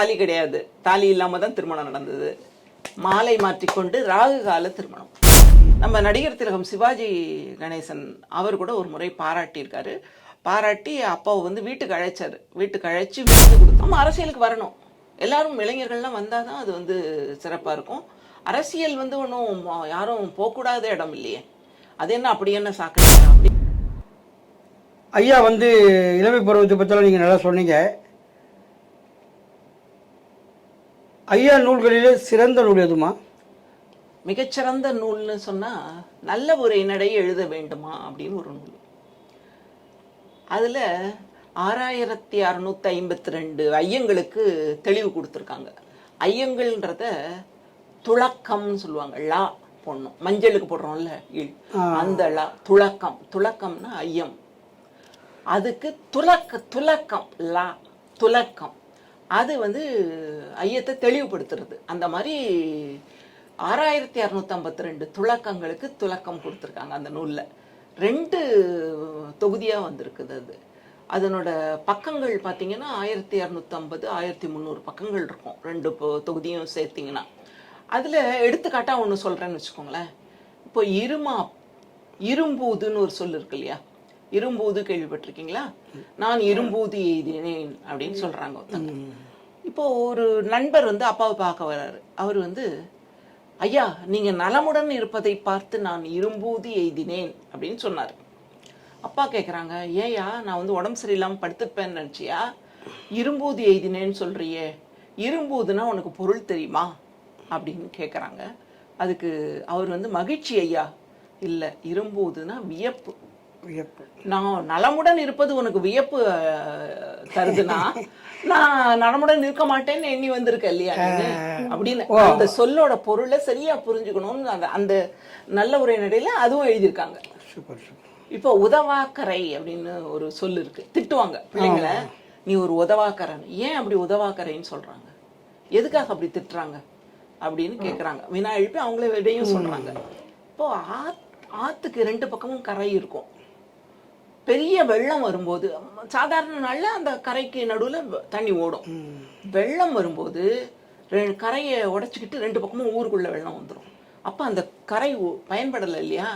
தாலி கிடையாது. தாலி இல்லாம தான் திருமணம் நடந்தது. மாலை மாற்றிக்கொண்டு ராகு கால திருமணம். நம்ம நடிகர் திலகம் சிவாஜி கணேசன் அவர் கூட ஒரு முறை பாராட்டியிருக்காரு. பாராட்டி அப்பாவை வந்து வீட்டுக்கு அழைச்சாரு. வீட்டுக்கு அழைச்சி விருது கொடுத்தோம் நம்ம அரசியலுக்கு வரணும். எல்லாரும் இளைஞர்கள்லாம் வந்தால் தான் அது வந்து சிறப்பாக இருக்கும். அரசியல் வந்து ஒன்றும் யாரும் போகக்கூடாத இடம் இல்லையே. அது என்ன அப்படி என்ன சாக்கடை அப்படி ஐயா வந்து இளமை பருவத்தை பற்றிலாம் நீங்கள் நல்லா சொன்னீங்க. ஐயா நூல்களிலே சிறந்த நூல் எதுமா? மிகச்சிறந்த நூல்னு சொன்னா நல்ல உரைநடை எழுத வேண்டுமா அப்படின்னு ஒரு நூல். அதுல ஆறாயிரத்தி அறுநூத்தி ஐம்பத்தி ரெண்டு ஐயங்களுக்கு தெளிவு கொடுத்துருக்காங்க. ஐயங்கள்ன்றத துளக்கம்னு சொல்லுவாங்க லா போடணும். மஞ்சளுக்கு போடுறோம்ல இல். அந்த லா துளக்கம் துளக்கம்னா ஐயம். அதுக்கு துலக்க துலக்கம் லா துலக்கம். அது வந்து ஐயத்தை தெளிவுபடுத்துறது. அந்த மாதிரி ஆறாயிரத்தி அறுநூத்தம்பத்தி ரெண்டு துலக்கங்களுக்கு துலக்கம் கொடுத்துருக்காங்க அந்த நூலில். ரெண்டு தொகுதியாக வந்திருக்குது அது. அதனோட பக்கங்கள் பார்த்தீங்கன்னா ஆயிரத்தி இரநூத்தம்பது ஆயிரத்தி முந்நூறு பக்கங்கள் இருக்கும். ரெண்டு தொகுதியும் சேர்த்திங்கன்னா. அதில் எடுத்துக்காட்டாக ஒன்று சொல்கிறேன்னு வச்சுக்கோங்களேன். இப்போ இருமா இரும்பூதுன்னு ஒரு சொல் இருக்கு இல்லையா? இரும்பூது கேள்விப்பட்டிருக்கீங்களா? நான் இரும்பூது எய்தினேன் அப்படின்னு சொல்றாங்க ஒருத்தங்க. இப்போ ஒரு நண்பர் வந்து அப்பாவை பார்க்க வர்றாரு. அவர் வந்து ஐயா நீங்க நலமுடன் இருப்பதை பார்த்து நான் இரும்பூது எய்தினேன் அப்படின்னு சொன்னார். அப்பா கேட்குறாங்க ஏயா நான் வந்து உடம்பு சரியில்லாமல் படுத்துப்பேன்னு நினச்சியா? இரும்பூது எய்தினேன்னு சொல்றியே. இரும்பூதுன்னா உனக்கு பொருள் தெரியுமா? அப்படின்னு கேட்குறாங்க அதுக்கு அவர் வந்து மகிழ்ச்சி ஐயா. இல்லை இரும்பூதுன்னா வியப்பு. வியப்பு. நான் நலமுடன் இருப்பது உனக்கு வியப்பு தருதுன்னா நான் நலமுடன் இருக்க மாட்டேன்னு எண்ணி வந்திருக்க இல்லையா? அப்படின்னு அந்த சொல்லோட பொருளை சரியா புரிஞ்சுக்கணும்னு அந்த அந்த நல்ல உரைநடையில அதுவும் எழுதியிருக்காங்க. Super super. இப்போ உதவாக்கரை அப்படின்னு ஒரு சொல் இருக்கு. திட்டுவாங்க பிள்ளைங்களை நீ ஒரு உதவாக்கரன். ஏன் அப்படி உதவாக்கரைன்னு சொல்றாங்க? எதுக்காக அப்படி திட்டுறாங்க? அப்படின்னு கேக்குறாங்க. வினா எழுப்பி அவங்களே விடையும் சொல்றாங்க. இப்போ ஆத் ஆத்துக்கு ரெண்டு பக்கமும் கரை இருக்கும். பெரிய வெள்ளம் வரும்போது சாதாரண நாள்ல அந்த கரைக்கு நடுவுல தண்ணி ஓடும். வெள்ளம் வரும்போது கரையை உடைச்சிக்கிட்டு ரெண்டு பக்கமும் ஊருக்குள்ள வெள்ளம் வந்துடும் அப்ப அந்த கரை பயன்படலை இல்லையா?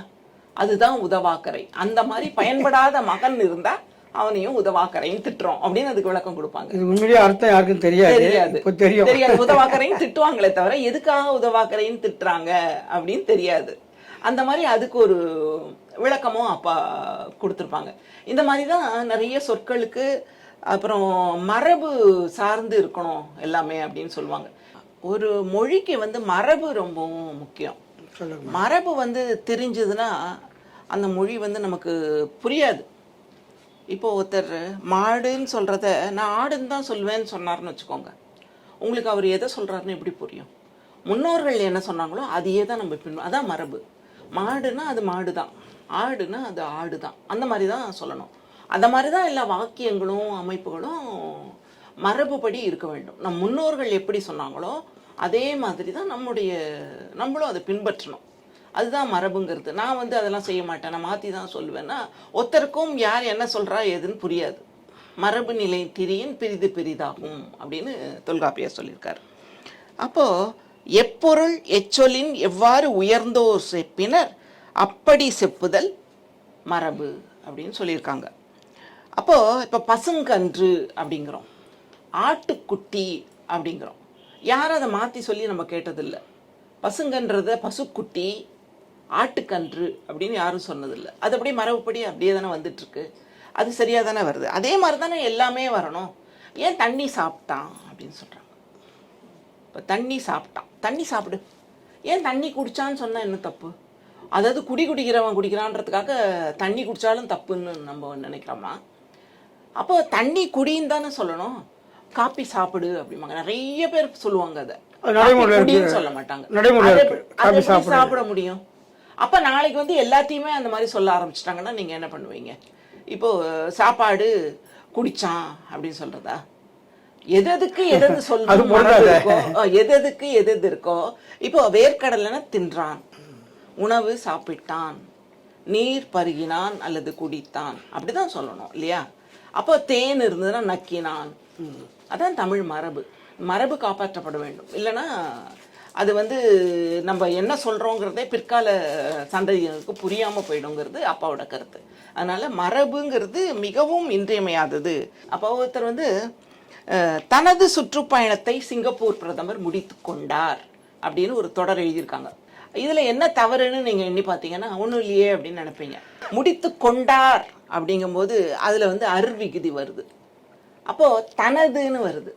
அதுதான் உதவாக்கரை. அந்த மாதிரி பயன்படாத மகன் இருந்தா அவனையும் உதவாக்கரைன்னு திட்டுறோம் அப்படின்னு அதுக்கு விளக்கம் கொடுப்பாங்க. இது அர்த்தம் யாருக்கும் தெரியாது. தெரியாது. தெரியாது. உதவாக்கரையும் திட்டுவாங்களே தவிர எதுக்காக உதவாக்கரையும் திட்டுறாங்க அப்படின்னு தெரியாது. அந்த மாதிரி அதுக்கு ஒரு விளக்கமும் அப்பா கொடுத்துருப்பாங்க. இந்த மாதிரி தான் நிறைய சொற்களுக்கு அப்புறம் மரபு சார்ந்து இருக்கணும் எல்லாமே அப்படின்னு சொல்லுவாங்க. ஒரு மொழிக்கு வந்து மரபு ரொம்பவும் முக்கியம். மரபு வந்து தெரிஞ்சதுன்னா அந்த மொழி வந்து நமக்கு புரியாது. இப்போ ஒருத்தர் மாடுன்னு சொல்கிறத நான் ஆடுன்னு தான் சொல்லுவேன்னு சொன்னார்னு வச்சுக்கோங்க. உங்களுக்கு அவர் எதை சொல்கிறாருன்னு எப்படி புரியும்? முன்னோர்கள் என்ன சொன்னாங்களோ அதையே தான் நம்ம பின் அதான் மரபு. மாடுனா அது மாடு தான் ஆடுனா அது ஆடு தான் அந்த மாதிரி தான் சொல்லணும். அந்த மாதிரி தான் எல்லா வாக்கியங்களும் அமைப்புகளும் மரபுப்படி இருக்க வேண்டும். நம் முன்னோர்கள் எப்படி சொன்னாங்களோ அதே மாதிரி தான் நம்முடைய நம்மளும் அதை பின்பற்றணும். அதுதான் மரபுங்கிறது. நான் வந்து அதெல்லாம் செய்ய மாட்டேன். நான் மாற்றி தான் சொல்லுவேன்னா ஒருத்தருக்கும் யார் என்ன சொல்கிறா எதுன்னு புரியாது. மரபு நிலை திரியின் பிரிது பெரிதாகும் அப்படின்னு தொல்காப்பியர் சொல்லியிருக்காரு. அப்போது எப்பொருள் எச்சொலின் எவ்வாறு உயர்ந்தோர் செப்பினர் அப்படி செப்புதல் மரபு அப்படின்னு சொல்லியிருக்காங்க. அப்போ இப்போ பசுங்கன்று அப்படிங்கிறோம். ஆட்டுக்குட்டி அப்படிங்கிறோம். யாரும் அதை மாற்றி சொல்லி நம்ம கேட்டதில்லை? பசுங்கன்றத பசுக்குட்டி ஆட்டுக்கன்று அப்படின்னு யாரும் சொன்னதில்லை. அது அப்படியே மரபுப்படி அப்படியே தானே வந்துட்டுருக்கு. அது சரியாக தானே வருது. அதே மாதிரி தானே எல்லாமே வரணும். ஏன் தண்ணி சாப்பிட்டான் அப்படின்னு சொல்கிறாங்க இப்போ தண்ணி சாப்பிட்டான் தண்ணி சாப்பிடு. ஏன் தண்ணி குடிச்சான்னு சொன்னால் என்ன தப்பு? அதாவது குடி குடிக்கிறவன் குடிக்கிறான்றதுக்காக தண்ணி குடித்தாலும் தப்புன்னு நம்ம நினைக்கிறோமா? அப்போ தண்ணி குடின்னு தானே சொல்லணும். காப்பி சாப்பிடு அப்படிம்பாங்க. நிறைய பேர் சொல்லுவாங்க அதை. குடின்னு. சொல்ல மாட்டாங்க. அதை சாப்பிடு. முடியும்? அப்ப நாளைக்கு வந்து எல்லாத்தையுமே அந்த மாதிரி சொல்ல ஆரம்பிச்சிட்டாங்கன்னா நீங்க என்ன பண்ணுவீங்க? இப்போ சாப்பாடு குடிச்சான் அப்படின்னு சொல்றதா? எது எதுக்கு எது எது அது சொல்லணும் பொருந்தாது. மரபு இருக்கோ. இப்போ வேர்க்கடலைன்னா தின்றான். உணவு சாப்பிட்டான். நீர் பருகினான் அல்லது குடித்தான். அப்படிதான் சொல்லணும் இல்லையா? அப்போ தேன் இருந்ததுன்னா நக்கினான். அதான் தமிழ் மரபு. மரபு காப்பாற்றப்பட வேண்டும். இல்லைன்னா அது வந்து நம்ம என்ன சொல்கிறோங்கிறதே பிற்கால சந்ததியினருக்கு புரியாமல் போயிடுங்கிறது அப்பாவோட கருத்து. அதனால் மரபுங்கிறது மிகவும் இன்றியமையாதது. அப்போ ஒருத்தர் வந்து தனது சுற்றுப்பயணத்தை சிங்கப்பூர் பிரதமர் முடித்து கொண்டார் அப்படின்னு ஒரு தொடர் எழுதியிருக்காங்க. இதில் என்ன தவறுன்னு நீங்கள் எண்ணி பார்த்தீங்கன்னா ஒன்றும் இல்லையே அப்படின்னு நினைப்பீங்க. முடித்து கொண்டார் அப்படிங்கும்போது அதில் வந்து அருவிகுதி வருது. அப்போது தனதுன்னு வருது.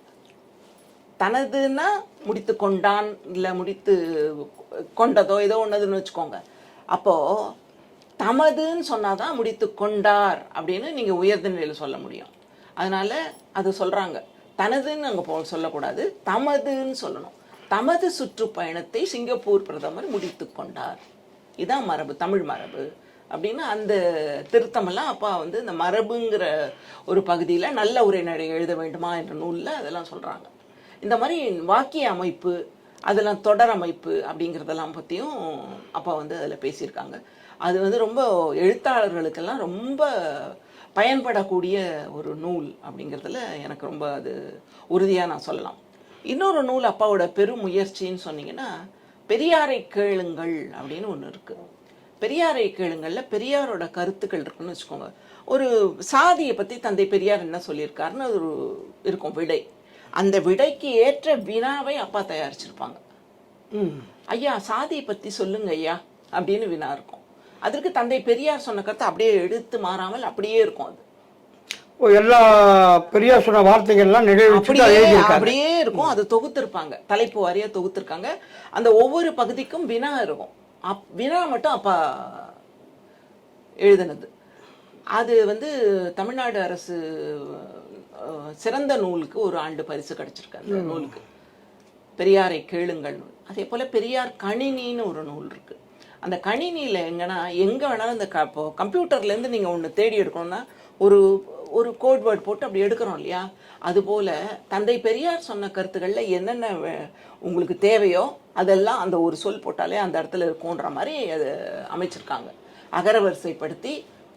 தனதுன்னா முடித்து கொண்டான் இல்லை முடித்து கொண்டதோ ஏதோ ஒன்றதுன்னு வச்சுக்கோங்க. அப்போது தமதுன்னு சொன்னாதான் முடித்து கொண்டார் அப்படின்னு நீங்கள் உயர்ந்த நிலையில் சொல்ல முடியும். அதனால அது சொல்கிறாங்க தனதுன்னு அங்கே போ சொல்லக்கூடாது தமதுன்னு சொல்லணும். தமது சுற்றுப்பயணத்தை சிங்கப்பூர் பிரதமர் முடித்து கொண்டார். இதான் மரபு தமிழ் மரபு. அப்படின்னு அந்த திருத்தமெல்லாம் அப்பா வந்து இந்த மரபுங்கிற ஒரு பகுதியில் நல்ல உரைநடை எழுத வேண்டுமா என்ற நூலில் அதெல்லாம் சொல்கிறாங்க இந்த மாதிரி வாக்கிய அமைப்பு அதெல்லாம் தொடர் அமைப்பு அப்படிங்கிறதெல்லாம் பற்றியும் அப்பா வந்து அதில் பேசியிருக்காங்க. அது வந்து ரொம்ப எழுத்தாளர்களுக்கெல்லாம் ரொம்ப பயன்படக்கூடிய ஒரு நூல் அப்படிங்கிறதுல எனக்கு ரொம்ப அது உறுதியாக நான் சொல்லலாம். இன்னொரு நூல் அப்பாவோட பெரும் முயற்சின்னு சொன்னீங்கன்னா பெரியாரை கேளுங்கள் அப்படின்னு ஒன்று இருக்குது பெரியாரை கேளுங்கள்ல பெரியாரோட கருத்துக்கள் இருக்குன்னு வச்சுக்கோங்க. ஒரு சாதியை பற்றி தந்தை பெரியார் என்ன சொல்லியிருக்காருன்னு அது ஒரு இருக்கும் விடை. அந்த விடைக்கு ஏற்ற வினாவை அப்பா தயாரிச்சிருப்பாங்க. ம். ஐயா சாதியை பற்றி சொல்லுங்க ஐயா அப்படின்னு வினா இருக்கும். அதற்கு தந்தை பெரியார் சொன்ன கருத்தை அப்படியே எடுத்து மாறாமல் அப்படியே இருக்கும் அது. எல்லா பெரியார் சொன்ன வார்த்தைகள்லாம் அப்படியே இருக்கும். அது தொகுத்திருப்பாங்க. தலைப்பு வாரியா தொகுத்திருக்காங்க. அந்த ஒவ்வொரு பகுதிக்கும் வினா இருக்கும். அப் வினா மட்டும் அப்பா எழுதினது. அது வந்து தமிழ்நாடு அரசு சிறந்த நூலுக்கு ஒரு ஆண்டு பரிசு கிடைச்சிருக்கு அந்த நூலுக்கு. பெரியாரை கேளுங்கள். நூல் அதே போல பெரியார் கணினின்னு ஒரு நூல் இருக்கு. அந்த கணினியில் எங்கன்னா எங்கே வேணாலும் இந்த க இப்போ கம்ப்யூட்டர்லேருந்து நீங்கள் ஒன்று தேடி எடுக்கணும்னா ஒரு ஒரு கோட் வேர்ட் போட்டு அப்படி எடுக்கிறோம் இல்லையா? அதுபோல் தந்தை பெரியார் சொன்ன கருத்துக்களில் என்னென்ன உங்களுக்கு தேவையோ அதெல்லாம் அந்த ஒரு சொல் போட்டாலே அந்த இடத்துல இருக்கும்ன்ற மாதிரி அது அமைச்சிருக்காங்க. அகரவரிசைப்படுத்தி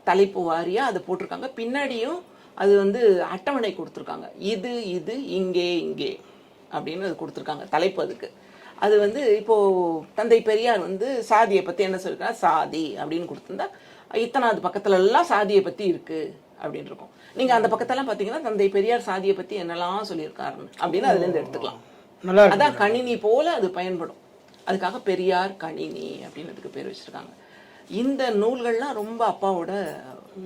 தலைப்பு வாரியாக அதை போட்டிருக்காங்க. பின்னாடியும் அது வந்து அட்டவணை கொடுத்துருக்காங்க. இது இது இங்கே இங்கே அப்படின்னு அது கொடுத்துருக்காங்க. தலைப்பு அதுக்கு. அது வந்து இப்போ தந்தை பெரியார் வந்து சாதியை பற்றி என்ன சொல்லிருக்காங்க சாதி அப்படின்னு கொடுத்துருந்தா இத்தனாவது பக்கத்துல எல்லாம் சாதியை பற்றி இருக்கு அப்படின்னு இருக்கும். நீங்கள் அந்த பக்கத்தெல்லாம் பார்த்தீங்கன்னா தந்தை பெரியார் சாதியை பற்றி என்னெல்லாம் சொல்லியிருக்காருன்னு அப்படின்னு அதுலேருந்து எடுத்துக்கலாம். அதான் கணினி போல அது பயன்படும். அதுக்காக பெரியார் கணினி அப்படின்னு அதுக்கு பேர் வச்சிருக்காங்க. இந்த நூல்கள்லாம் ரொம்ப அப்பாவோட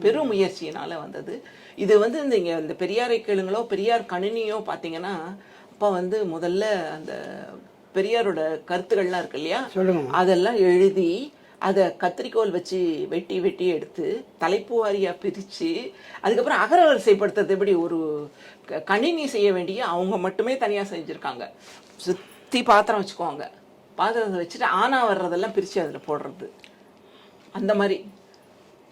பெரும் முயற்சியினால வந்தது. இது வந்து இந்த இங்க இந்த பெரியாரை கேளுங்களோ பெரியார் கணினியோ பார்த்தீங்கன்னா அப்பா வந்து முதல்ல அந்த பெரியாரோட கருத்துக்கள்லாம் இருக்கு இல்லையா? அதெல்லாம் எழுதி அதை கத்திரிக்கோல் வச்சு வெட்டி வெட்டி எடுத்து தலைப்பு வாரியாக பிரித்து அதுக்கப்புறம் அகரவரிசைப்படுத்துறது எப்படி? ஒரு கணினி செய்ய வேண்டிய அவங்க மட்டுமே தனியாக செஞ்சுருக்காங்க. சுற்றி பாத்திரம் வச்சுக்குவாங்க. பாத்திரத்தை வச்சுட்டு ஆனா வர்றதெல்லாம் பிரித்து அதில் போடுறது. அந்த மாதிரி.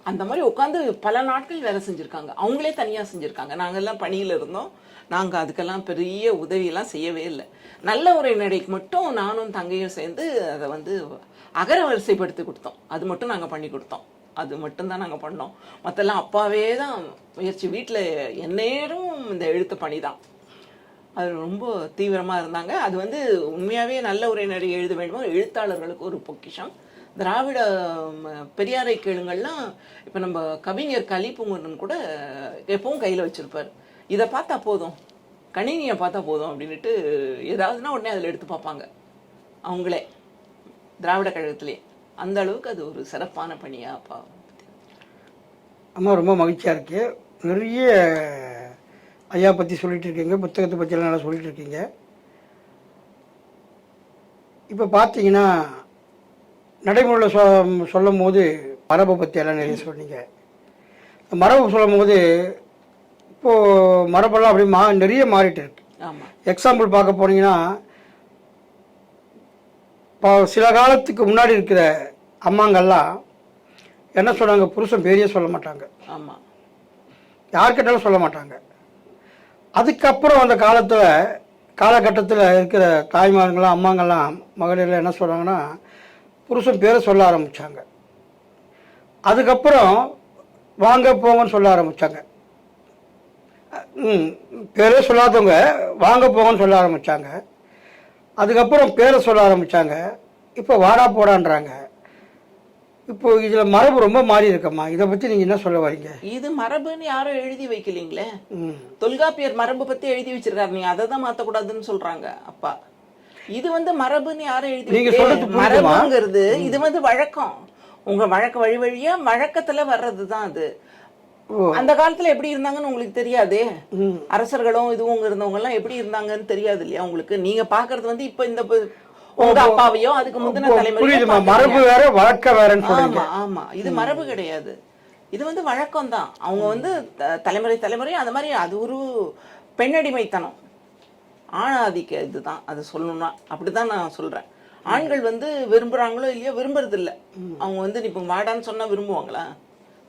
அந்த மாதிரி உட்காந்து பல நாட்கள் வேலை செஞ்சுருக்காங்க. அவங்களே தனியாக செஞ்சுருக்காங்க. நாங்கெல்லாம் பணியில் இருந்தோம். நாங்கள் அதுக்கெல்லாம் பெரிய உதவியெல்லாம் செய்யவே இல்லை. நல்ல உரை நடைக்கு மட்டும் நானும் தங்கையும் சேர்ந்து அதை வந்து அகர வரிசைப்படுத்தி கொடுத்தோம். அது மட்டும் நாங்கள் பண்ணி கொடுத்தோம். அது மட்டும்தான் நாங்கள் பண்ணோம். மற்றெல்லாம் அப்பாவே தான் முயற்சி. வீட்டில் எந்நேரம் இந்த எழுத்து பணி தான். அது ரொம்ப தீவிரமாக இருந்தாங்க. அது வந்து உண்மையாகவே நல்ல உரைநடை எழுத வேண்டுமோ? எழுத்தாளர்களுக்கு ஒரு பொக்கிஷம். திராவிட பெரியாரை கேளுங்கள்லாம் இப்போ நம்ம கவிஞர் கலிப்புங்கன்னு கூட எப்பவும் கையில் வச்சுருப்பார். இதை பார்த்தா போதும். கணினியை பார்த்தா போதும் அப்படின்ட்டு ஏதாவதுனா உடனே அதில் எடுத்து பார்ப்பாங்க. அவங்களே திராவிட கழகத்திலே. அந்த அளவுக்கு அது ஒரு சிறப்பான பணியாக அப்பா அம்மா ரொம்ப மகிழ்ச்சியாக இருக்கு. நிறைய ஐயா பற்றி சொல்லிட்டு இருக்கீங்க புத்தகத்தை பற்றியெல்லாம் நல்லா சொல்லிட்டு இருக்கீங்க. இப்போ பார்த்தீங்கன்னா நடைமுறையில் சொ சொல்லும் போது மரபை பற்றி எல்லாம் நிறைய சொன்னீங்க. மரபு சொல்லும் போது இப்போது மரபெல்லாம் அப்படி மா நிறைய மாறிட்டு இருக்கு. ஆமாம் எக்ஸாம்பிள் பார்க்க போனீங்கன்னா இப்போ சில காலத்துக்கு முன்னாடி இருக்கிற அம்மாங்கெல்லாம் என்ன சொன்னாங்க புருஷன் பேரையே சொல்ல மாட்டாங்க. ஆமாம் யார்கிட்டாலும் சொல்ல மாட்டாங்க. அதுக்கப்புறம் அந்த காலத்தில் காலகட்டத்தில் இருக்கிற தாய்மார்கள்லாம் அம்மாங்கெல்லாம் மகளிர்லாம் என்ன சொல்கிறாங்கன்னா புருஷன் பேரை சொல்ல ஆரம்பித்தாங்க அதுக்கப்புறம் வாங்க போங்கன்னு சொல்ல ஆரம்பித்தாங்க ம் பேரே சொல்லாதவங்க வாங்க போங்கன்னு சொல்ல ஆரம்பித்தாங்க அதுக்கப்புறம் பேரை சொல்ல ஆரம்பித்தாங்க இப்போ வாடா போடான்றாங்க. இப்போ இதில் மரபு ரொம்ப மாறி இருக்கம்மா இதை பற்றி நீங்கள் என்ன சொல்ல வரீங்க? இது மரபுன்னு யாரும் எழுதி வைக்கலீங்களே? ம். தொல்காப்பியர் மரபு பத்தி எழுதி வச்சிருக்காரு. நீங்க அதை தான் மாத்தக்கூடாதுன்னு சொல்றாங்க அப்பா. இது வந்து மரபுன்னு யாரும் எழுதி? மரபுங்கிறது இது வந்து வழக்கம். உங்க வழக்க வழி வழியா வழக்கத்துல வர்றது தான் அது. அந்த காலத்துல எப்படி இருந்தாங்கன்னு உங்களுக்கு தெரியாதே? அரசர்களும் இதுவும் இருந்தவங்க எல்லாம் எப்படி இருந்தாங்கன்னு தெரியாது இல்லையா உங்களுக்கு? நீங்க பாக்குறது வந்து இப்ப இந்த உங்க அப்பாவையோ அதுக்கு முந்தின பாக்குறீங்க. மரபு வேற வழக்க வேறன்னு ஆமா ஆமா. இது மரபு கிடையாது. இது வந்து வழக்கம் தான். அவங்க வந்து தலைமுறை தலைமுறை அந்த மாதிரி அது ஒரு பெண்ணடிமைத்தனம். ஆணாதிக்க இதுதான். அது சொல்லணும்னா. அப்படிதான் நான் சொல்றேன். ஆண்கள் வந்து விரும்புறாங்களோ இல்லையோ விரும்புறது இல்ல அவங்க வந்து இப்போ வாடான்னு சொன்னா விரும்புவாங்களா?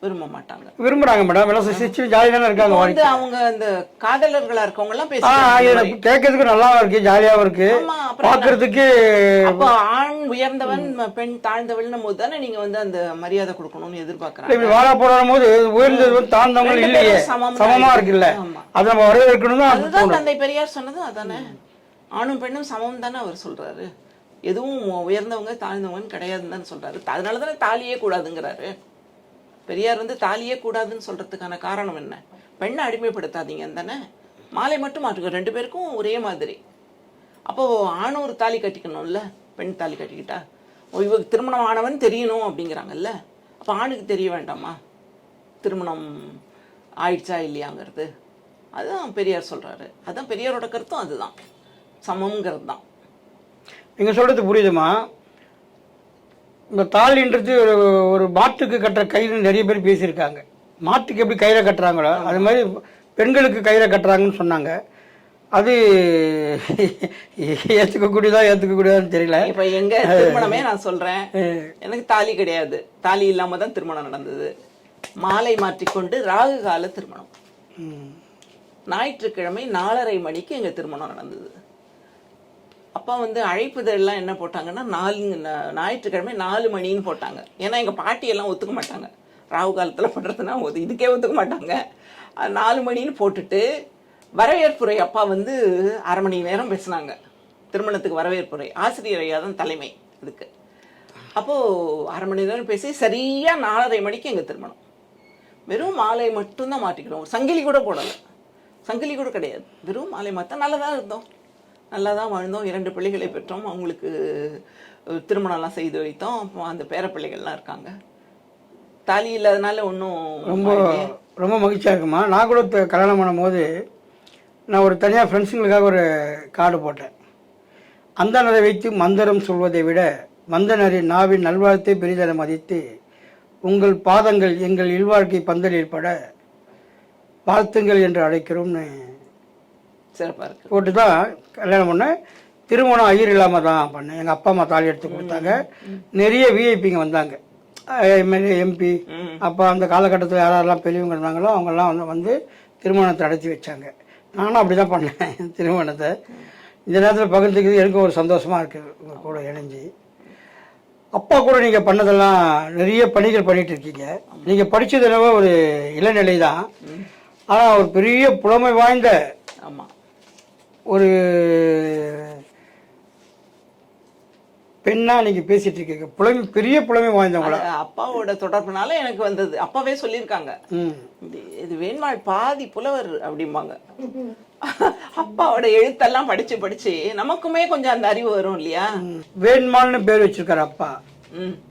விரும்ப மாட்டாங்க. விரும்புறாங்க மேடம் எல்லாம் சிரிச்சு ஜாலியாக தானே இருக்காங்க வந்து அவங்க இந்த காதலர்களா இருக்கவங்க எல்லாம் பேசுறாங்க எனக்கு கேட்கறதுக்கு நல்லாவும் இருக்கு ஜாலியாகவும் இருக்கு. பார்க்கறதுக்கு அப்போ ஆண் உயர்ந்தவன் பெண் தாழ்ந்தவள்னும் போது தானே நீங்க வந்து அந்த மரியாதை கொடுக்கணும்னு எதிர்பார்க்கறாங்க இப்படி வாழ போடும் போது உயர்ந்தது வந்து தாழ்ந்தவங்க இல்லையே. சமம். இருக்குல்ல. அதை நம்ம வரவேற்கணும் தான் அதுதான் தந்தை பெரியார் சொன்னதும் அதானே? ஆணும் பெண்ணும் சமம் தானே அவர் சொல்றாரு. எதுவும் உயர்ந்தவங்க தாழ்ந்தவங்கன்னு கிடையாதுன்னு தானே சொல்றாரு. அதனால தானே தாலியே கூடாதுங்கிறாரு. பெரியார் வந்து தாலியே கூடாதுன்னு சொல்றதுக்கான காரணம் என்ன? பெண்ணை அடிமைப்படுத்தாதீங்கன்னு தானே? மாலை மட்டும் மாற்றுக்க ரெண்டு பேருக்கும் ஒரே மாதிரி. அப்போ ஆணும் ஒரு தாலி கட்டிக்கணும்ல? பெண் தாலி கட்டிக்கிட்டா? ஓ திருமணம் ஆனவன் தெரியணும் அப்படிங்கிறாங்கல்ல? அப்போ ஆணுக்கு தெரிய வேண்டாமா? திருமணம் ஆயிடுச்சா இல்லையாங்கிறது. அதுதான் பெரியார் சொல்கிறாரு அதுதான் பெரியாரோட கருத்தும் அதுதான். சமம்ங்கிறது தான். நீங்கள் சொல்கிறது புரியுதுமா? இந்த தாலின்றது ஒரு ஒரு மாட்டுக்கு கட்டுற கயிறு நிறைய பேர் பேசியிருக்காங்க. மாட்டுக்கு எப்படி கயிறை கட்டுறாங்களோ அது மாதிரி பெண்களுக்கு கயிறை கட்டுறாங்கன்னு சொன்னாங்க. அது ஏற்றுக்கக்கூடியதா ஏற்றுக்கக்கூடியதான்னு தெரியல. இப்ப எங்க திருமணமே நான் சொல்றேன். எனக்கு தாலி கிடையாது. தாலி இல்லாம தான் திருமணம் நடந்தது. மாலை மாற்றிக்கொண்டு ராகு கால திருமணம். ஞாயிற்றுக்கிழமை நாலரை மணிக்கு எங்க திருமணம் நடந்தது. அப்பா வந்து அழைப்புதெல்லாம் என்ன போட்டாங்கன்னா நாலு ஞாயிற்றுக்கிழமை நாலு மணின்னு போட்டாங்க. ஏன்னா எங்கள் பாட்டியெல்லாம் ஒத்துக்க மாட்டாங்க. ராகு காலத்தில் பண்ணுறதுன்னா ஒது- இதுக்கே ஒத்துக்க மாட்டாங்க. நாலு மணின்னு போட்டுட்டு வரவேற்புரை அப்பா வந்து அரை மணி நேரம் பேசினாங்க. திருமணத்துக்கு வரவேற்புரை. ஆசிரியர் ஐயா தான் தலைமை இதுக்கு அப்போது அரை மணி நேரம் பேசி சரியாக நாலரை மணிக்கு எங்கள் திருமணம். வெறும் மாலை மட்டும்தான் மாட்டிக்கிறோம் சங்கிலி கூட போடலை. சங்கிலி கூட கிடையாது. வெறும் மாலை மாற்ற நல்லதாக இருந்தோம். நல்லா தான் வாழ்ந்தோம். இரண்டு பிள்ளைகளை பெற்றோம். அவங்களுக்கு திருமணம்லாம் செய்து வைத்தோம். அப்போ அந்த பேர பிள்ளைகள்லாம் இருக்காங்க. தாலி இல்லாதனால ஒன்றும் ரொம்ப ரொம்ப மகிழ்ச்சியாக இருக்குமா? நான் கூட கல்யாணம் பண்ணும்போது நான் ஒரு தனியாக ஃப்ரெண்ட்ஸுங்களுக்காக ஒரு கார்டு போட்டேன். அந்தனரை வைத்து மந்திரம் சொல்வதை விட மந்தனரின் நாவின் நல்வாழ்த்தை பெரிதென மதித்து உங்கள் பாதங்கள் எங்கள் இல்வாழ்க்கை பந்தலில் பட வாழ்த்துங்கள் என்று அழைக்கிறோம்னு சிறப்பாக இருக்கு. போட்டு தான் கல்யாணம் பண்ணேன். திருமணம் ஐயர் இல்லாமல் தான் பண்ணேன். எங்கள் அப்பா அம்மா தாலி எடுத்து கொடுத்தாங்க. நிறைய விஐபிங்க வந்தாங்க. MLA MP. அப்போ அந்த காலகட்டத்தில் யாரெல்லாம் பெரியவங்க இருந்தாங்களோ அவங்கெல்லாம் வந்து வந்து திருமணத்தை நடத்தி வச்சாங்க. நானும் அப்படி தான் பண்ணேன் திருமணத்தை. இந்த நேரத்தில் பகிர்ந்துக்கிறது எனக்கும் ஒரு சந்தோஷமாக இருக்குது உங்கள் கூட இணைஞ்சு. அப்பா கூட நீங்கள் பண்ணதெல்லாம் நிறைய பணிகள் பண்ணிட்டு இருக்கீங்க. நீங்கள் படித்தது என்னவோ ஒரு இளநிலை தான் ஆனால் ஒரு பெரிய புலமை வாய்ந்த ஒரு பெண்ணா நீங்க பேசிட்டு இருக்கீங்க. புலமை பெரிய புலமை வாய்ந்தவங்களா? அப்பாவோட தொடர்புனால எனக்கு வந்தது. அப்பாவே சொல்லியிருக்காங்க. இது- வேண்மாள் பாதி புலவர் அப்படிம்பாங்க. அப்பாவோட எழுத்தெல்லாம் படிச்சு படிச்சு நமக்குமே கொஞ்சம் அந்த அறிவு வரும் இல்லையா? வேண்மாள்னு பேர் வச்சிருக்காரு அப்பா.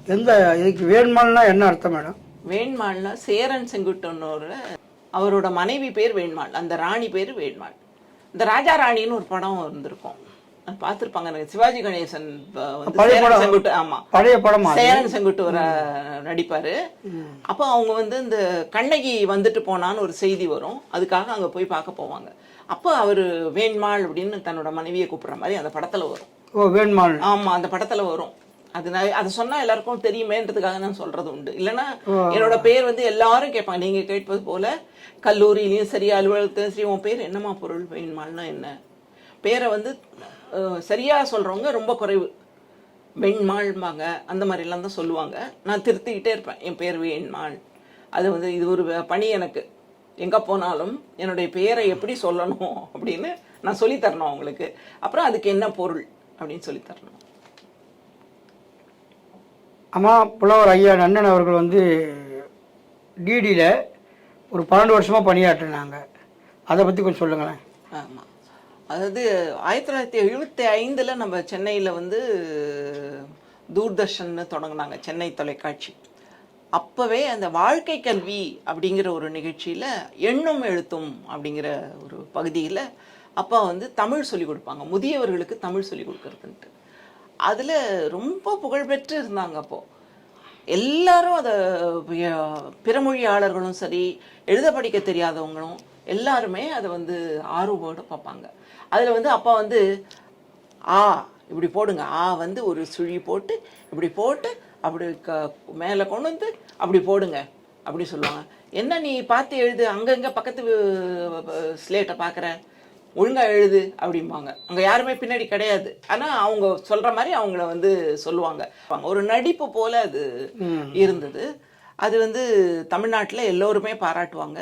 எந்த இதுக்கு வேண்மாள்னா என்ன அர்த்தம் மேடம்? வேண்மாள்னா சேரன் செங்குட்டனோட அவரோட மனைவி பேர் வேண்மாள். அந்த ராணி பேர் வேண்மாள். இந்த ராஜா ராணின்னு ஒரு படம் இருந்திருக்கும் பார்த்திருப்பாங்க எனக்கு. சிவாஜி கணேசன். செங்குட்டு ஆமா. பழைய படமா? சேரன் செங்குட்டு வர நடிப்பாரு. அப்போ அவங்க வந்து இந்த கண்ணகி வந்துட்டு போனான்னு ஒரு செய்தி வரும். அதுக்காக அங்க போய் பார்க்க போவாங்க. அப்போ அவரு வேண்மாள் அப்படின்னு தன்னோட மனைவியை கூப்பிடுற மாதிரி அந்த படத்துல வரும். ஓ வேண்மாள். ஆமா அந்த படத்துல வரும். அது நான் அதை சொன்னா எல்லாருக்கும் தெரியுமேன்றதுக்காக நான் சொல்றது உண்டு. இல்லைன்னா என்னோட பேர் வந்து எல்லாரும் கேட்பாங்க. நீங்க கேட்பது போல கல்லூரியிலயும் சரி அலுவலகத்திலும் சரி உன் பேர் என்னம்மா பொருள் வேணுமாள்னா என்ன? பேரை வந்து சரியா சொல்றவங்க ரொம்ப குறைவு. வெண்மாள்பாங்க அந்த மாதிரிலாம் தான் சொல்லுவாங்க. நான் திருத்திக்கிட்டே இருப்பேன். என் பேர் வேண்மாள். அது வந்து இது ஒரு பணி எனக்கு. எங்கே போனாலும் என்னுடைய பெயரை எப்படி சொல்லணும் அப்படின்னு நான் சொல்லித் தரணும் அவங்களுக்கு. அப்புறம் அதுக்கு என்ன பொருள் அப்படின்னு சொல்லித் தரணும். அம்மா புலவர் ஐயா நன்னன் அவர்கள் வந்து டிடியில் ஒரு பன்னெண்டு வருஷமாக பணியாற்றினாங்க. அதை பற்றி கொஞ்சம் சொல்லுங்களேன். ஆமாம் அதாவது ஆயிரத்தி தொள்ளாயிரத்தி எழுபத்தி ஐந்தில் நம்ம சென்னையில் வந்து தூர்தர்ஷன்னு தொடங்கினாங்க சென்னை தொலைக்காட்சி. அப்போவே அந்த வாழ்க்கை கல்வி அப்படிங்கிற ஒரு நிகழ்ச்சியில் எண்ணும் எழுத்தும் அப்படிங்கிற ஒரு பகுதியில் அப்பா வந்து தமிழ் சொல்லிக் கொடுப்பாங்க. முதியவர்களுக்கு தமிழ் சொல்லிக் கொடுக்குறதுன்ட்டு. அதில் ரொம்ப புகழ்பெற்று இருந்தாங்க அப்போது எல்லாரும் அதை பிறமொழியாளர்களும் சரி எழுத படிக்க தெரியாதவங்களும் எல்லாருமே அதை வந்து ஆர்வமோடு பார்ப்பாங்க. அதில் வந்து அப்பா வந்து ஆ இப்படி போடுங்க. ஆ வந்து ஒரு சுழி போட்டு இப்படி போட்டு அப்படி க மேலே கொண்டு வந்து அப்படி போடுங்க. அப்படி சொல்லுவாங்க. என்ன நீ பார்த்து எழுது. அங்கங்கே பக்கத்து ஸ்லேட்டை பார்க்குற ஒழுங்கா எழுது அப்படிம்பாங்க. அங்க யாருமே பின்னாடி கிடையாது. ஆனா அவங்க சொல்ற மாதிரி அவங்கள வந்து சொல்லுவாங்க. ஒரு நடிப்பு போல அது இருந்தது. அது வந்து தமிழ்நாட்டில் எல்லோருமே பாராட்டுவாங்க.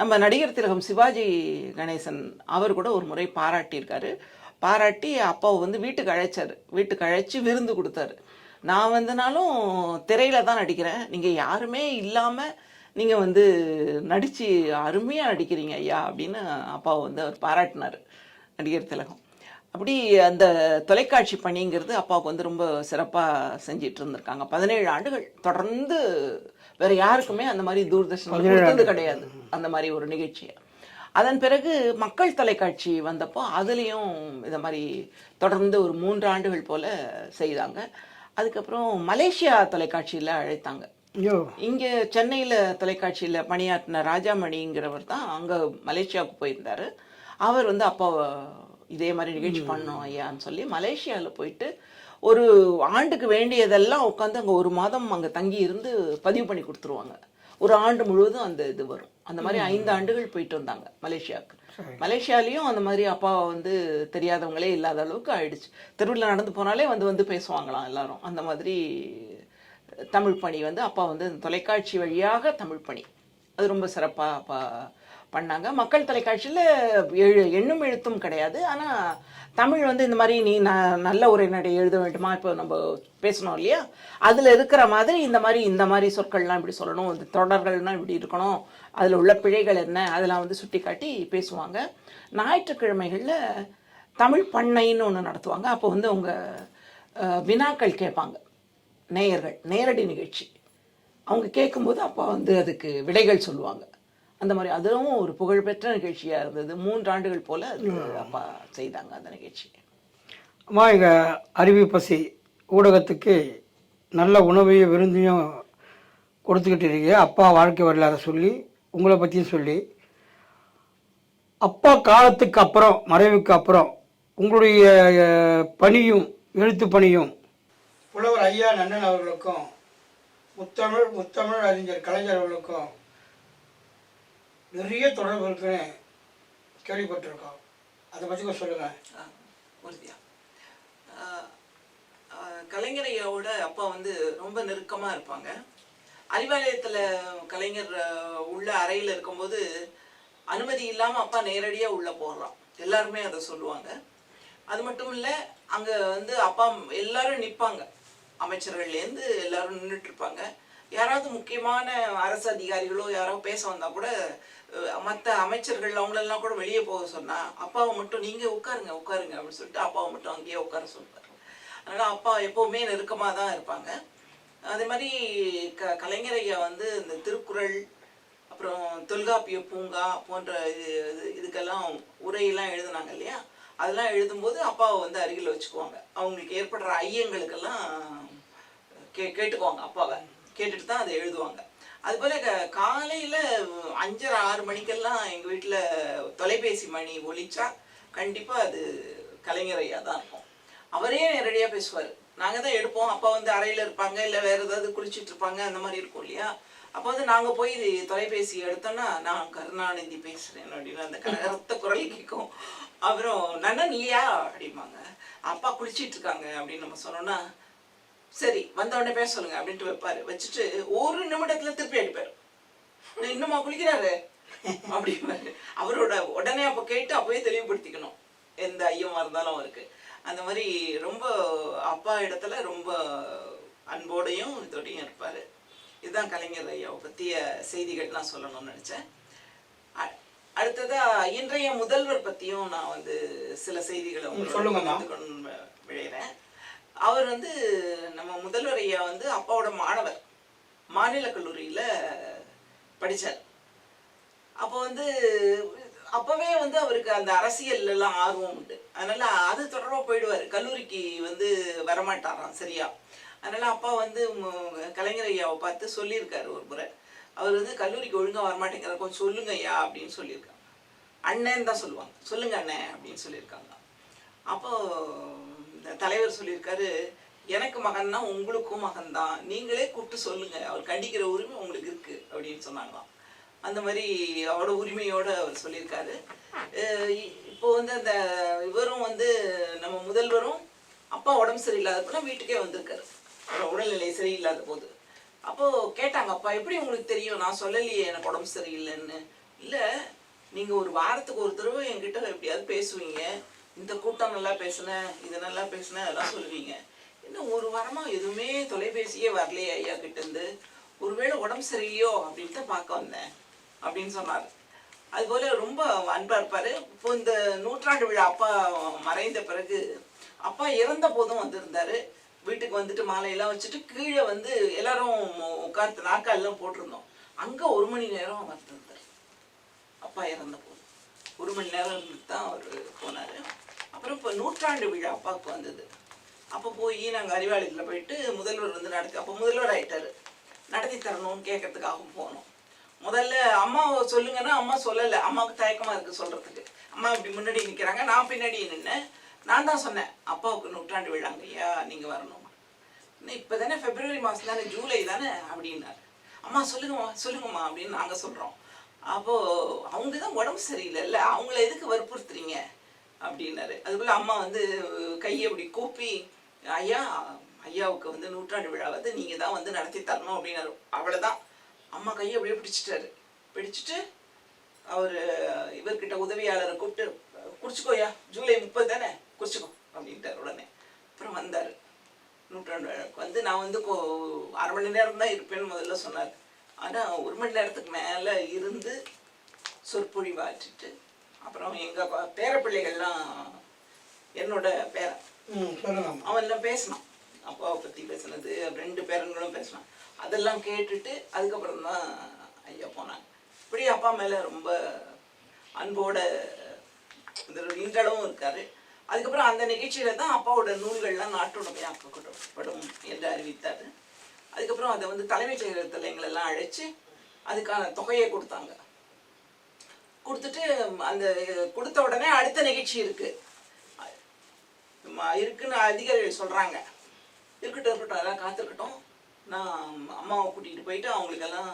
நம்ம நடிகர் திலகம் சிவாஜி கணேசன் அவர் கூட ஒரு முறை பாராட்டியிருக்காரு. பாராட்டி அப்பாவை வந்து வீட்டுக்கு அழைச்சாரு. வீட்டுக்கு அழைச்சி விருந்து கொடுத்தாரு. நான் வந்தனாலும் திரையில தான் நடிக்கிறேன். நீங்க யாருமே இல்லாம நீங்கள் வந்து நடித்து அருமையாக நடிக்கிறீங்க ஐயா அப்படின்னு அப்பாவை வந்து அவர் பாராட்டினார் நடிகர் திலகம். அப்படி அந்த தொலைக்காட்சி பணிங்கிறது அப்பாவுக்கு வந்து ரொம்ப சிறப்பாக செஞ்சிட்டு இருந்திருக்காங்க. பதினேழு ஆண்டுகள் தொடர்ந்து வேற யாருக்குமே அந்த மாதிரி தூர்தர்ஷன் கொடுத்தது கிடையாது அந்த மாதிரி ஒரு நிகழ்ச்சியை. அதன் பிறகு மக்கள் தொலைக்காட்சி வந்தப்போ அதுலேயும் இந்த மாதிரி தொடர்ந்து ஒரு மூன்று ஆண்டுகள் போல செய்தாங்க. அதுக்கப்புறம் மலேசியா தொலைக்காட்சியில் அழைத்தாங்க. இங்கே சென்னையில் தொலைக்காட்சியில் பணியாற்றின ராஜாமணிங்கிறவர் தான் அங்கே மலேசியாவுக்கு போயிருந்தார். அவர் வந்து அப்போ இதே மாதிரி நிகழ்ச்சி பண்ணோம் ஐயான்னு சொல்லி மலேசியாவில் போயிட்டு ஒரு ஆண்டுக்கு வேண்டியதெல்லாம் உட்காந்து அங்கே ஒரு மாதம் அங்கே தங்கி இருந்து பதிவு பண்ணி கொடுத்துருவாங்க. ஒரு ஆண்டு முழுவதும் அந்த இது வரும். அந்த மாதிரி ஐந்து ஆண்டுகள் போயிட்டு வந்தாங்க மலேசியாவுக்கு. மலேசியாலேயும் அந்த மாதிரி அப்பா வந்து தெரியாதவங்களே இல்லாத அளவுக்கு ஆயிடுச்சு. தெருவில் நடந்து போனாலே வந்து வந்து பேசுவாங்களாம் எல்லாரும். அந்த மாதிரி தமிழ் பணி வந்து அப்பா வந்து தொலைக்காட்சி வழியாக தமிழ் பணி. அது ரொம்ப சிறப்பாக அப்பா பண்ணாங்க. மக்கள் தொலைக்காட்சியில் எழு எண்ணும் எழுத்தும் கிடையாது. ஆனால் தமிழ் வந்து இந்த மாதிரி நீ ந நல்ல உரைநடை எழுத வேண்டுமா? இப்போ நம்ம பேசணும் இல்லையா? அதில் இருக்கிற மாதிரி இந்த மாதிரி இந்த மாதிரி சொற்கள்லாம் இப்படி சொல்லணும். இந்த தொடர்கள்லாம் இப்படி இருக்கணும். அதில் உள்ள பிழைகள் என்ன? அதெல்லாம் வந்து சுட்டி காட்டி பேசுவாங்க. ஞாயிற்றுக்கிழமைகளில் தமிழ் பண்ணைன்னு ஒன்று நடத்துவாங்க. அப்போ வந்து அவங்க வினாக்கள் கேட்பாங்க. நேயர்கள் நேரடி நிகழ்ச்சி. அவங்க கேட்கும்போது அப்பா வந்து அதுக்கு விடைகள் சொல்லுவாங்க. அந்த மாதிரி அதுவும் ஒரு புகழ்பெற்ற நிகழ்ச்சியாக இருந்தது. மூன்று ஆண்டுகள் போல அப்பா செய்தாங்க அந்த நிகழ்ச்சி. அம்மா எங்கள் அறிவு பசி ஊடகத்துக்கு நல்ல உணவையும் விருந்தையும் கொடுத்துக்கிட்டு இருக்கீங்க அப்பா வாழ்க்கை வரலாறை சொல்லி உங்களை பற்றியும் சொல்லி. அப்பா காலத்துக்கு அப்புறம் மறைவுக்கு அப்புறம் உங்களுடைய பணியும் எழுத்து பணியும் புலவர் ஐயா நன்னன் அவர்களுக்கும் முத்தமிழ் முத்தமிழ் அறிஞர் கலைஞர் அவர்களுக்கும் நிறைய தொடர்பு இருக்குன்னு கேள்விப்பட்டிருக்கோம். அதை பற்றி கொஞ்சம் சொல்லுங்கள் உறுதியா. கலைஞர் ஐயாவோட அப்பா வந்து ரொம்ப நெருக்கமாக இருப்பாங்க. அறிவாலயத்தில் கலைஞர் உள்ள அறையில் இருக்கும்போது அனுமதி இல்லாமல் அப்பா நேரடியாக உள்ளே போகலாம் எல்லாருமே அதை சொல்லுவாங்க. அது மட்டும் இல்லை அங்கே வந்து அப்பா எல்லாரும் நிற்பாங்க அமைச்சர்கள்லேருந்து எல்லாரும் நின்றுட்டு இருப்பாங்க யாராவது முக்கியமான அரசு அதிகாரிகளோ யாரோ பேச வந்தால் கூட மற்ற அமைச்சர்கள் அவங்களெல்லாம் கூட வெளியே போக சொன்னால் அப்பாவை மட்டும் நீங்கள் உட்காருங்க உட்காருங்க அப்படின்னு சொல்லிட்டு அப்பாவை மட்டும் அங்கேயே உட்கார சொல்லுவார். அதனால் அப்பா எப்போவுமே நெருக்கமாக தான் இருப்பாங்க. அதே மாதிரி க கலைஞர் ஐயா வந்து இந்த திருக்குறள் அப்புறம் தொல்காப்பிய பூங்கா போன்ற இது இது- இதுக்கெல்லாம் உரையெல்லாம் எழுதுனாங்க இல்லையா? அதெல்லாம் எழுதும்போது அப்பாவை வந்து அருகில் வச்சுக்குவாங்க. அவங்களுக்கு ஏற்படுற ஐயங்களுக்கெல்லாம் கே கேட்டுக்குவாங்க அப்பாவை. கேட்டுட்டு தான் அதை எழுதுவாங்க. அதுபோல் க- அஞ்சரை ஆறு மணிக்கெல்லாம் எங்கள் வீட்டில் தொலைபேசி மணி ஒழிச்சா கண்டிப்பாக அது கலைஞரையாக தான் இருக்கும். அவரே நேரடியாக பேசுவார். நாங்கள் தான் எடுப்போம். அப்பா வந்து அறையில் இருப்பாங்க. இல்லை வேறு ஏதாவது குளிச்சுட்டு இருப்பாங்க. அந்த மாதிரி இருக்கும் இல்லையா? அப்போ வந்து நாங்கள் போய் தொலைபேசி எடுத்தோன்னா நான் கருணாநிதி பேசுகிறேன் அப்படின்னு அந்த கரத்த குரல் கேட்கும். அப்புறம் நன்னன் இல்லையா அப்படிம்பாங்க. அப்பா குளிச்சிட்டு இருக்காங்க அப்படின்னு நம்ம சொன்னோம்னா சரி வந்த உடனே பேச சொல்லுங்க அப்படின்ட்டு வைப்பாரு. வச்சுட்டு ஒரு நிமிடத்துல திருப்பி அடிப்பாரு இன்னுமா குளிக்கிறாரு? அப்படிம்பாரு. அவரோட உடனே அப்போ கேட்டு அப்பவே தெளிவுபடுத்திக்கணும். எந்த ஐயமா இருந்தாலும் அவருக்கு. அந்த மாதிரி ரொம்ப அப்பா இடத்துல ரொம்ப அன்போடையும் இதோடையும் இருப்பார். இதுதான் கலைஞர் ஐயாவை பற்றிய செய்திகள் நான் சொல்லணும்னு நினச்சேன். அடுத்ததா இன்றைய முதல்வர் பற்றியும் நான் வந்து சில செய்திகளை கொண்டு விழைகிறேன் அவர் வந்து நம்ம முதல்வர் ஐயா வந்து அப்பாவோட மாணவர். மாநில கல்லூரியில் படித்தார் அப்போ வந்து அப்பவே வந்து அவருக்கு அந்த அரசியல் எல்லாம் ஆர்வம் உண்டு. அதனால அது தொடர்பா போயிடுவார். கல்லூரிக்கு வந்து வரமாட்டாராம் சரியா. அதனால அப்பா வந்து கலைஞர் ஐயாவை பார்த்து சொல்லியிருக்காரு ஒரு முறை. அவர் வந்து கல்லூரிக்கு ஒழுங்காக வரமாட்டேங்கிறார் கொஞ்சம் சொல்லுங்க ஐயா அப்படின்னு சொல்லியிருக்காங்க. அண்ணன் தான் சொல்லுவாங்க. சொல்லுங்க அண்ணன் அப்படின்னு சொல்லியிருக்காங்க. அப்போ இந்த தலைவர் சொல்லியிருக்காரு எனக்கு மகன்னா உங்களுக்கும் மகன் தான் நீங்களே கூப்பிட்டு சொல்லுங்க. அவர் கண்டிக்கிற உரிமை உங்களுக்கு இருக்கு. அப்படின்னு சொன்னாங்களாம். அந்த மாதிரி அவரோட உரிமையோட அவர் சொல்லியிருக்காரு. இப்போ வந்து அந்த இவரும் வந்து நம்ம முதல்வரும் அப்பா உடம்பு சரியில்லாதப்பெல்லாம் வீட்டுக்கே வந்திருக்காரு. அவரோட உடல்நிலை சரியில்லாத போது. அப்போ கேட்டாங்க அப்பா எப்படி உங்களுக்கு தெரியும்? நான் சொல்லலையே எனக்கு உடம்பு சரியில்லைன்னு. இல்லை நீங்கள் ஒரு வாரத்துக்கு ஒரு தடவை என்கிட்ட எப்படியாவது பேசுவீங்க. இந்த கூட்டம் நல்லா பேசுனேன் இது நல்லா பேசுனேன் அதெல்லாம் சொல்லுவீங்க. இன்னும் ஒரு வாரமாக எதுவுமே தொலைபேசியே வரலையே ஐயா கிட்டேருந்து ஒருவேளை உடம்பு சரியில்லையோ அப்படின்னு தான் பார்க்க வந்தேன் அப்படின்னு சொன்னார். அதுபோல் ரொம்ப அன்பாக இருப்பார். இப்போ இந்த நூற்றாண்டு விழா அப்பா மறைந்த பிறகு அப்பா இறந்த போதும் வந்திருந்தாரு. வீட்டுக்கு வந்துட்டு மாலையெல்லாம் வச்சுட்டு கீழே வந்து எல்லாரும் உட்கார்ந்து நாற்காலெல்லாம் போட்டிருந்தோம். அங்க ஒரு மணி நேரம் வந்திருந்தார் அப்பா இறந்த போது ஒரு மணி நேரம் இருந்துட்டு தான் அவர் போனார். அப்புறம் இப்போ நூற்றாண்டு விழா அப்பாவுக்கு வந்தது. அப்போ போய் நாங்கள் அறிவாலயத்தில் போயிட்டு முதல்வர் வந்து நடத்தி அப்போ முதல்வர் ஆயிட்டாரு. நடத்தி தரணும்னு கேட்கறதுக்காகவும் போனோம். முதல்ல அம்மா சொல்லுங்கன்னா அம்மா சொல்லலை. அம்மாவுக்கு தயக்கமாக இருக்குது சொல்கிறதுக்கு அம்மா இப்படி முன்னாடி நிற்கிறாங்க நான் பின்னாடி நின்று நான் தான் சொன்னேன் அப்பாவுக்கு நூற்றாண்டு விழாங்க ஐயா நீங்கள் வரணும். இன்னும் இப்போ தானே பிப்ரவரி மாதம் தானே ஜூலை தானே அப்படின்னாரு. அம்மா சொல்லுங்கம்மா சொல்லுங்கம்மா அப்படின்னு நாங்கள் சொல்கிறோம் அப்போது அவங்க தான் உடம்பு சரியில்லைல்ல அவங்கள எதுக்கு வற்புறுத்துறீங்க? அப்படின்னாரு. அதுக்குள்ளே அம்மா வந்து கையை அப்படி கூப்பி ஐயா ஐயாவுக்கு வந்து நூற்றாண்டு விழா வந்து நீங்கள் தான் வந்து நடத்தி தரணும் அப்படின்னாரு. அவ்வளோதான் அம்மா கையை அப்படியே பிடிச்சிட்டாரு. பிடிச்சிட்டு அவர் இவர்கிட்ட உதவியாளரை கூப்பிட்டு குடிச்சுக்கோயா ஜூலை முப்பது தானே? குடிச்சுக்கோ அப்படின்ட்டார் உடனே. அப்புறம் வந்தார். நூற்றாண்டு விழாக்கு. வந்து நான் வந்து கோ அரை மணி நேரம் தான் இருப்பேன்னு முதல்ல சொன்னார். ஆனால் ஒரு மணி நேரத்துக்கு மேலே இருந்து சொற்பொழிவாற்றிட்டு அப்புறம் எங்கள் பேரப்பிள்ளைகள்லாம் என்னோட பேரன். ம் சொல்லுங்கம்மா அவன் எல்லாம் பேசினான். அப்பாவை பற்றி பேசினது ரெண்டு பேரன்களும் பேசினான். அதெல்லாம் கேட்டுட்டு அதுக்கப்புறம் தான் ஐயா போனாங்க. இப்படி அப்பா மேலே ரொம்ப அன்போட இந்த இன்றளவும் இருக்காரு. அதுக்கப்புறம் அந்த நிகழ்ச்சியில தான் அப்பாவோட நூல்கள்லாம் நாட்டுடைமையாக்கப்படும் என்று அறிவித்தார். அதுக்கப்புறம் அதை வந்து தலைமைச் செயலகத்தில் எங்களெல்லாம் அழைச்சி அதுக்கான தொகையை கொடுத்தாங்க. கொடுத்துட்டு அந்த கொடுத்த உடனே அடுத்த நிகழ்ச்சி இருக்கு. இருக்குன்னு அதிகாரிகள் சொல்றாங்க. இருக்கட்டும் இருக்கட்டும் எல்லாம் காத்திருக்கட்டும். நான் அம்மாவை கூட்டிகிட்டு போயிட்டு அவங்களுக்கெல்லாம்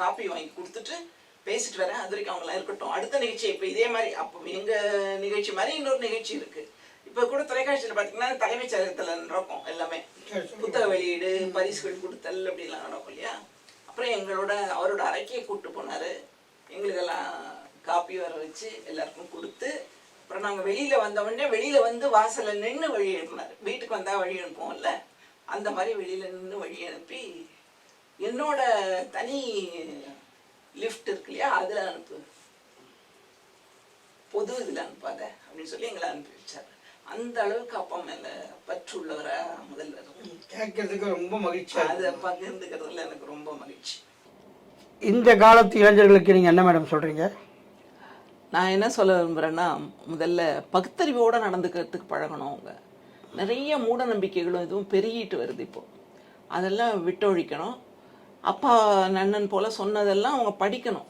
காப்பி வாங்கி கொடுத்துட்டு பேசிட்டு வரேன். அது வரைக்கும் அவங்களாம் இருக்கட்டும். அடுத்த நிகழ்ச்சி இப்போ இதே மாதிரி அப்போ எங்கள் நிகழ்ச்சி மாதிரி இன்னொரு நிகழ்ச்சி இருக்கு. இப்போ கூட தொலைக்காட்சியில் பார்த்தீங்கன்னா தலைமைச் செயலகத்தில் நடக்கும் எல்லாமே. புத்தக வெளியீடு பரிசுகள் கொடுத்தல் அப்படிலாம் நடக்கும் இல்லையா? அப்புறம் எங்களோட அவரோட அறைக்கையை கூப்பிட்டு போனார். எங்களுக்கெல்லாம் காப்பி வர வச்சு எல்லாருக்கும் கொடுத்து அப்புறம் நாங்கள் வெளியில் வந்தவொடனே வெளியில் வந்து வாசலில் நின்று வழி அனுப்பினார். வீட்டுக்கு வந்தால் வழி அனுப்புவோம்ல? அந்த மாதிரி வெளியில் நின்று வழி அனுப்பி என்னோட தனி லிஃப்ட் இருக்கு இல்லையா அதுல அனுப்பு. பொது இதுல அனுப்பாத அப்படின்னு சொல்லி எங்களை அனுப்பி வச்சாரு. அந்த அளவுக்கு அப்பா மேல பற்று உள்ளவரா முதல்வர் கேட்கறதுக்கு ரொம்ப மகிழ்ச்சியா அதை பகிர்ந்துக்கிறதுல எனக்கு ரொம்ப மகிழ்ச்சி. இந்த காலத்து இளைஞர்களுக்கு நீங்கள் என்ன மேடம் சொல்கிறீங்க நான் என்ன சொல்ல விரும்புகிறேன்னா முதல்ல பகுத்தறிவோட நடந்துக்கிறதுக்கு பழகணும் அவங்க. நிறைய மூட நம்பிக்கைகளும் இதுவும் பெருகிட்டு வருது இப்போ. அதெல்லாம் விட்டொழிக்கணும். அப்பா நன்னன் போல சொன்னதெல்லாம் அவங்க படிக்கணும்.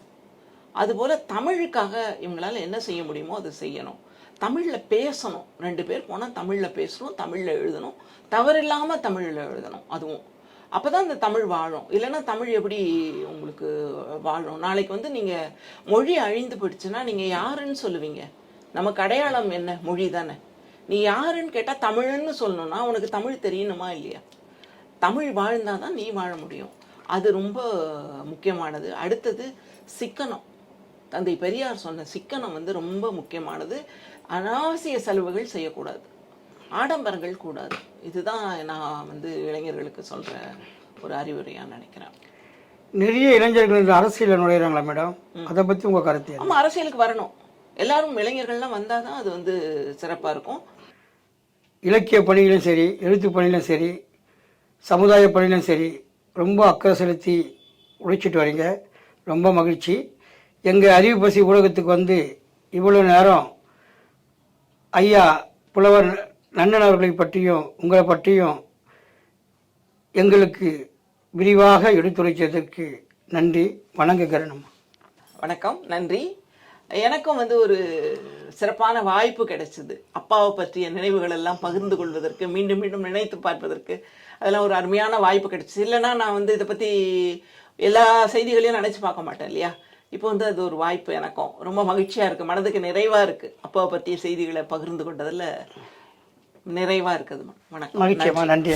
அதுபோல் தமிழுக்காக இவங்களால் என்ன செய்ய முடியுமோ அதை செய்யணும். தமிழில் பேசணும். ரெண்டு பேர் போனால் தமிழில் பேசணும் தமிழில் எழுதணும். தவறில்லாமல் தமிழில் எழுதணும் அதுவும். அப்போ தான் இந்த தமிழ் வாழும். இல்லைன்னா தமிழ் எப்படி உங்களுக்கு வாழும்? நாளைக்கு வந்து நீங்கள் மொழி அழிந்து போயிடுச்சுன்னா நீங்கள் யாருன்னு சொல்லுவீங்க? நமக்கு அடையாளம் என்ன? மொழி தானே. நீ யாருன்னு கேட்டால் தமிழ்னு சொல்லணும்னா உனக்கு தமிழ் தெரியணுமா இல்லையா? தமிழ் வாழ்ந்தால் தான் நீ வாழ முடியும். அது ரொம்ப முக்கியமானது. அடுத்தது சிக்கனம். தந்தை பெரியார் சொன்ன சிக்கனம் வந்து ரொம்ப முக்கியமானது. அனாவசிய செலவுகள் செய்யக்கூடாது. ஆடம்பரங்கள் கூடாது. இதுதான் நான் வந்து இளைஞர்களுக்கு சொல்கிற ஒரு அறிவுரையாக நினைக்கிறேன். நிறைய இளைஞர்கள் இந்த அரசியலில் நுழையிறாங்களா மேடம்? அதை பற்றி உங்கள் கருத்து? ஆமாம் அரசியலுக்கு வரணும். எல்லாரும் இளைஞர்கள்லாம் வந்தால் தான் அது வந்து சிறப்பாக இருக்கும். இலக்கிய பணியிலும் சரி எழுத்து பணியிலும் சரி சமுதாய பணியிலும் சரி ரொம்ப அக்கறை செலுத்தி உழைச்சிட்டு வரீங்க. ரொம்ப மகிழ்ச்சி. எங்கள் அறிவு பசி ஊடகத்துக்கு வந்து இவ்வளோ நேரம் ஐயா புலவர் நன்னன் அவர்களை பற்றியும் உங்களை பற்றியும் எங்களுக்கு விரிவாக எடுத்துரைத்ததற்கு நன்றி. வணங்குகிறேன் வணக்கம். நன்றி. எனக்கும் வந்து ஒரு சிறப்பான வாய்ப்பு கிடைச்சது. அப்பாவை பற்றிய நினைவுகள் எல்லாம் பகிர்ந்து கொள்வதற்கு மீண்டும் மீண்டும் நினைத்து பார்ப்பதற்கு அதெல்லாம் ஒரு அருமையான வாய்ப்பு கிடைச்சிது இல்லைன்னா நான் வந்து இதை பற்றி எல்லா செய்திகளையும் நினச்சி பார்க்க மாட்டேன் இல்லையா? இப்போ வந்து அது ஒரு வாய்ப்பு எனக்கும். ரொம்ப மகிழ்ச்சியாக இருக்குது மனதுக்கு நிறைவாக இருக்குது அப்பாவை பற்றிய செய்திகளை பகிர்ந்து கொண்டதில் நிறைவாக இருக்குதுமா வணக்கம். மகிழ்ச்சியம்மா. நன்றி.